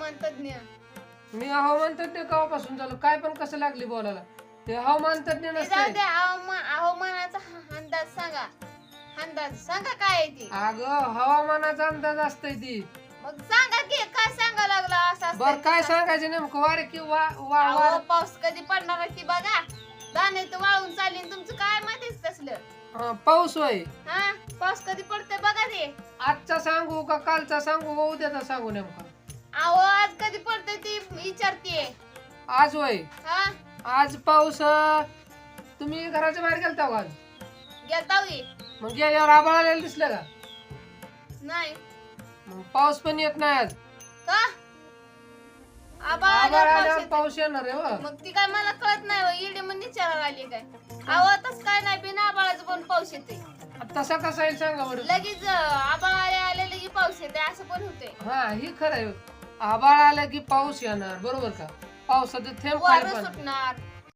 हवामान तज्ञ मी हवामान तज्ञ केव्हापासून झालो? काय पण कसं लागली बोलायला? ते हवामान तज्ञ ते जाऊ नसते द्या हवामान हवामानाचा ह- अंदाज सांगा. अंदाज सांगा काय आहे ती? अगं हवामानाचा अंदाज असतंय ती. मग सांगा की काय सांगा लागला असं बर काय. सांगायचं नेमकं? वारे की वा वा वार? पाऊस कधी पडणार आहे ती बघा? दाणे तर वाळून चालली तुमचं काय माहितीच तसलं. पाऊस होय. हा पाऊस कधी पडतोय बघा ते. आजचा सांगू का कालचा सांगू का उद्याचा सांगू नेमका? अहो आज कधी पडतोय ती विचारतीये. आज होय. हा? आज पाऊस अं, तुम्ही घराच्या बाहेर गेलता का आज? गेलता होई मग गेल्यावर आबाळ आलेलं दिसलं का? नाही. मग पाऊस पण येत नाही आज. का? आबाळ आबाळ आल्यावर पाऊस आल्यावर येतोय. पाऊस येणार आहे हो. मग ती काय मला कळत नाही हो, इडी म्हणून विचारायला आली काय? अहो तस काय नाही बिना आबाळाचं पण पाऊस येते तसा कसा येईल सांगा बरं. लगेच आबाळ आले आले लगे पाऊस येते असं पण होते हा ही खरं आहे. आबाळ आलं की पाऊस येणार बरोबर का पावसाचं थेंब खाली वारं पडणार. सुटणार